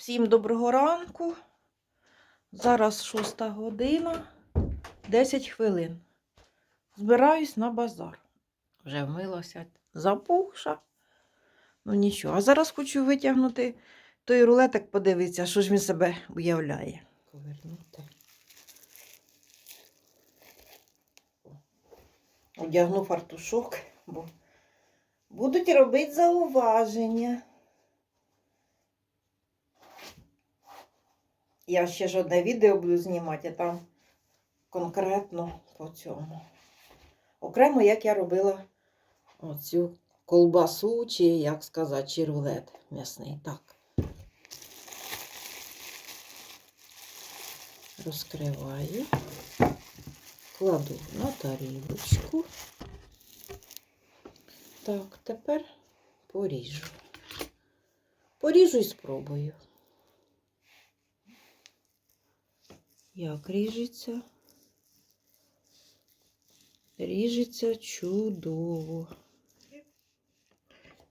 Всім доброго ранку. Зараз 6 година, 10 хвилин. Збираюсь на базар. Вже вмилася, запухша. Ну нічого. А зараз хочу витягнути той рулетик, подивитися, що ж він себе уявляє. Повернути. Одягну фартушок, бо будуть робити зауваження. Я ще ж одне відео буду знімати, а там конкретно по цьому. Окремо, як я робила оцю колбасу, чи, як сказати, чи рулет м'ясний. Так. Розкриваю, кладу на тарілочку. Так, тепер поріжу. Поріжу і спробую. Як ріжеться? Ріжеться чудово.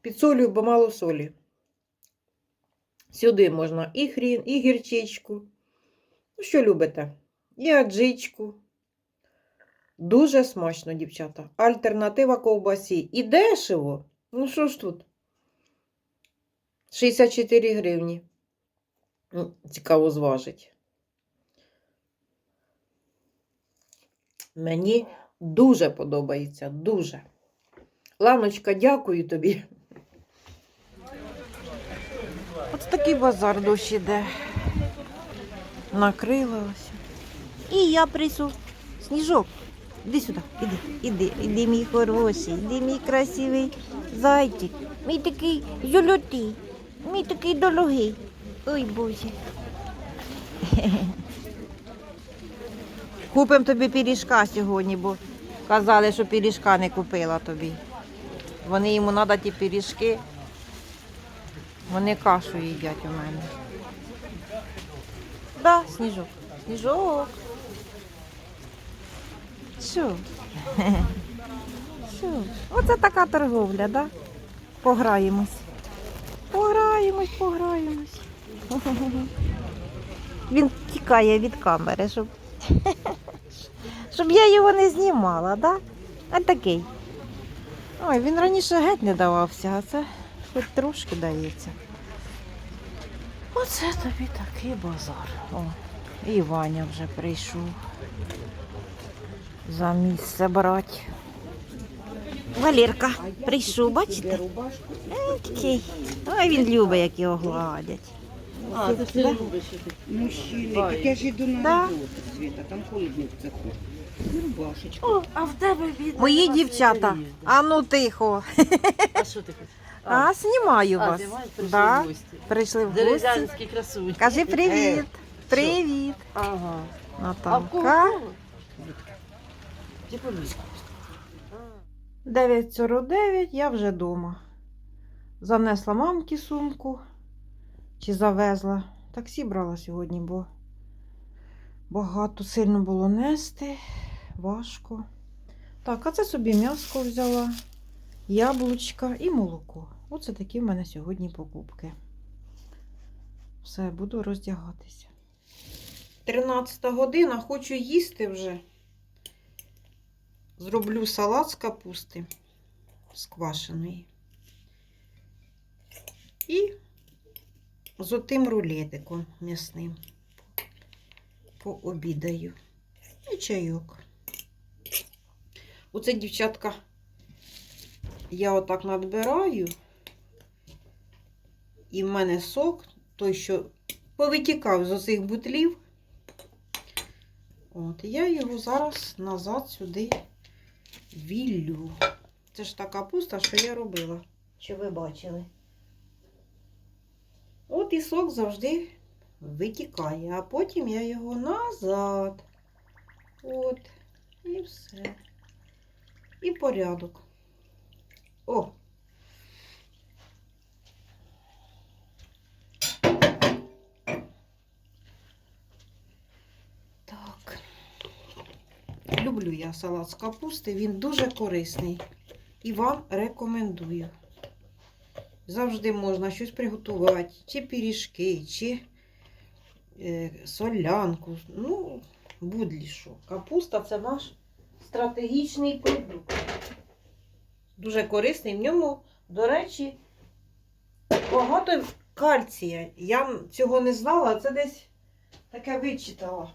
Підсолюю, бо мало солі. Сюди можна і хрін, і гірчичку. Ну, що любите? І аджичку. Дуже смачно, дівчата. Альтернатива ковбасі. І дешево. Ну що ж тут? 64 гривні. Ну, Цікаво зважить. Мені дуже подобається, дуже. Ланочка, дякую тобі. От такий базар дощ іде. Накрилася. І я прису. Сніжок. Іди сюди, іди, іди, іди, мій хороший, іди, мій красивий зайчик. Мій такий золотий, мій такий дорогий. Ой, Боже. Купимо тобі пиріжка сьогодні, бо казали, що пиріжка не купила тобі. Вони йому треба ті пиріжки. Вони кашу їдять у мене. Да, сніжок. Сніжок. Що? Що? Оце така торговля, да? Пограємось. Пограємось, пограємось. Він тікає від камери, щоб щоб я його не знімала, да? А такий. Ой, він раніше геть не давався, а це хоч трошки дається. Оце тобі такий базар. О, і Ваня вже прийшов за місце брати. Валерка прийшов, бачите? Ей, такий. Ой, він любить, як його гладять. А, ти все любиш. Мужчини, так я ж йду на роботу, Світа, там холодник заходить. І рубашечка. О, а в тебе від Мої дівчата, а ну тихо. А що ти хочеш? А, знімаю а, вас. знімають, прийшли Да, в гості. прийшли в гості. Дерев'янські красуні. Кажи привіт. Привіт. Ага. Наталка. кого? Ти поміж. 9.49, я вже вдома. Занесла мамки сумку. Чи завезла. Таксі брала сьогодні, бо багато сильно було нести. Важко. Так, а це собі м'яско взяла, яблучка і молоко. Оце такі в мене сьогодні покупки. Все, буду роздягатися. 13 година, хочу їсти вже. Зроблю салат з капусти з квашеної. І з отим рулетиком м'ясним. Пообідаю. І чайок. Оце, дівчатка, я отак надбираю. І в мене сок, той, що повитікав з оцих бутлів. От, я його зараз назад сюди віллю. Це ж та капуста, що я робила. Що ви бачили? От і сок завжди витікає, а потім я його назад. От, і все. І порядок. О! Так. Люблю я салат з капусти, він дуже корисний. І вам рекомендую. Завжди можна щось приготувати, чи пиріжки, чи е, солянку. Ну, будь що. Капуста це наш стратегічний продукт. Дуже корисний. В ньому, до речі, багато кальція. Я цього не знала, а це десь таке вичитала.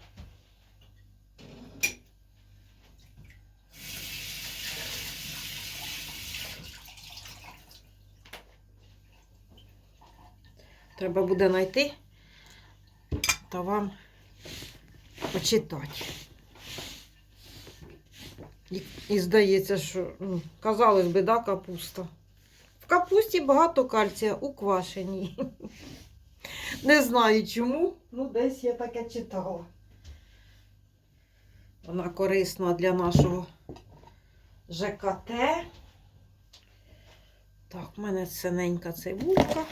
Треба буде знайти та вам почитати. І, здається, що ну, казалось би, да, капуста. В капусті багато кальція у квашеній. Не знаю чому, ну десь я таке читала. Вона корисна для нашого ЖКТ. Так, в мене синенька цибулька.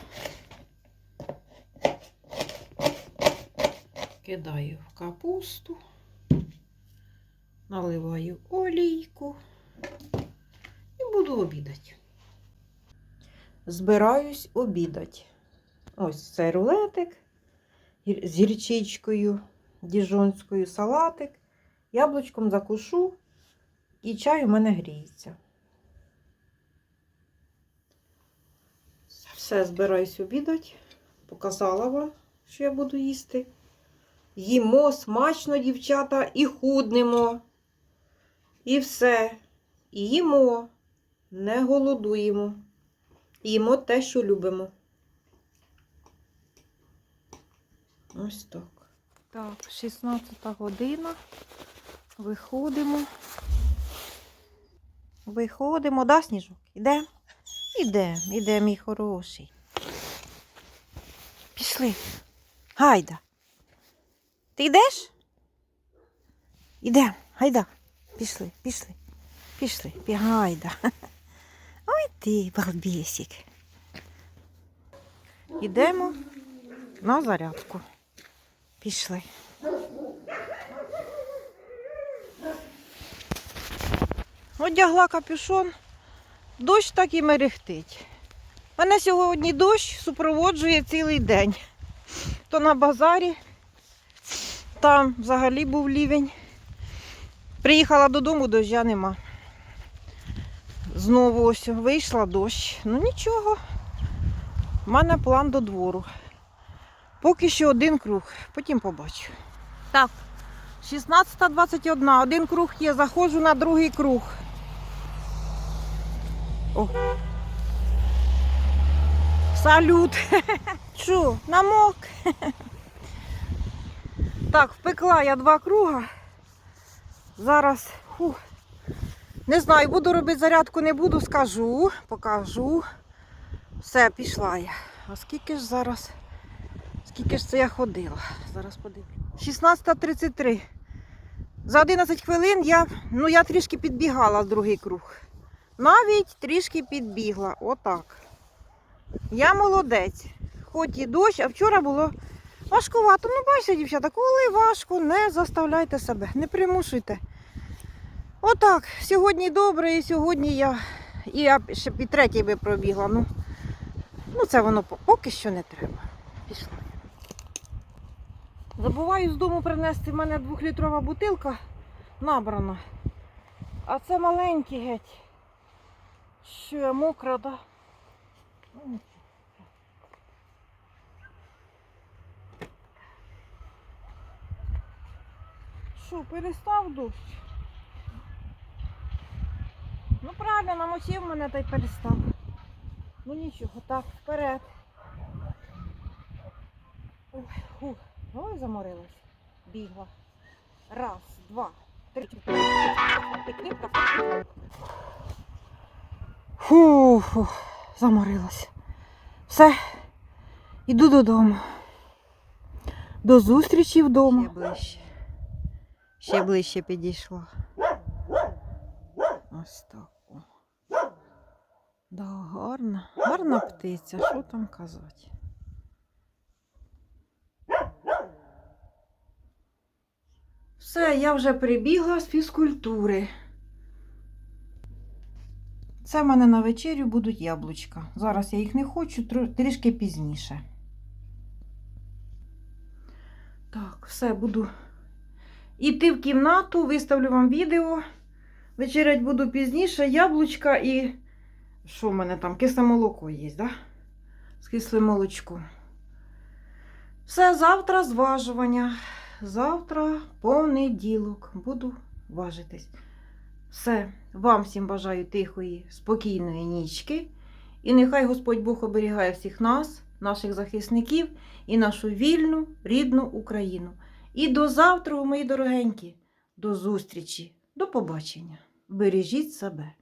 Кидаю в капусту, наливаю олійку і буду обідати. Збираюсь обідати. Ось це рулетик з гірчичкою, діжонською, салатик. Яблучком закушу і чай у мене гріється. Все, збираюсь обідати. Показала вам, що я буду їсти. Їмо смачно, дівчата, і худнемо. І все. Їмо, не голодуємо. Їмо те, що любимо. Ось так. Так, 16 година. Виходимо. Виходимо, да, сніжок? Ідемо? Ідемо, ідемо, мій хороший. Пішли. Гайда. Ти йдеш? Ідемо, гайда. Пішли, пішли. Пішли, пі- гайда. Ой ти, балбесик. Ідемо на зарядку. Пішли. Одягла капюшон, дощ так і мерехтить. Мене сьогодні дощ супроводжує цілий день. То на базарі, там взагалі був лівень. Приїхала додому, доща нема. Знову ось вийшла дощ. Ну нічого. У мене план до двору. Поки що один круг, потім побачу. Так, 16.21, один круг є, заходжу на другий круг. О. Салют. Що, намок? Так, впекла я два круга. Зараз, фу, не знаю, буду робити зарядку, не буду, скажу, покажу. Все, пішла я. А скільки ж зараз? Скільки ж це я ходила? Зараз подивлю. 16.33. За 11 хвилин я, ну, я трішки підбігала в другий круг. Навіть трішки підбігла. Отак. Я молодець. Хоч і дощ, а вчора було важкувато. Ну, бачите, дівчата, коли важко, не заставляйте себе, не примушуйте. Отак. Сьогодні добре, і сьогодні я. І я ще під третій би пробігла. Ну, ну це воно поки що не треба. Пішла. Забуваю з дому принести в мене двохлітрова бутилка набрана. А це маленький геть. Що я мокра, да? Що, перестав дощ? Ну правильно, намочив мене та й перестав. Ну нічого, так, вперед. Ой. Ой, заморилась. Бігла. Раз, два, три, чотири. Фу, фу, заморилась. Все, іду додому. До зустрічі вдома. Ще ближче. Ще ближче підійшла. Ось так. Да, гарна. Гарна птиця, що там казати. Все, я вже прибігла з фізкультури. Це в мене на вечерю будуть яблучка. Зараз я їх не хочу, трішки пізніше. Так, все, буду іти в кімнату, виставлю вам відео. Вечерять буду пізніше. Яблучка і. Що в мене там? Кисле молоко є, да? З кислим молочком. Все, завтра зважування. Завтра понеділок. Буду важитись. Все, вам всім бажаю тихої, спокійної нічки. І нехай Господь Бог оберігає всіх нас, наших захисників і нашу вільну, рідну Україну. І до завтра, мої дорогенькі, до зустрічі, до побачення. Бережіть себе.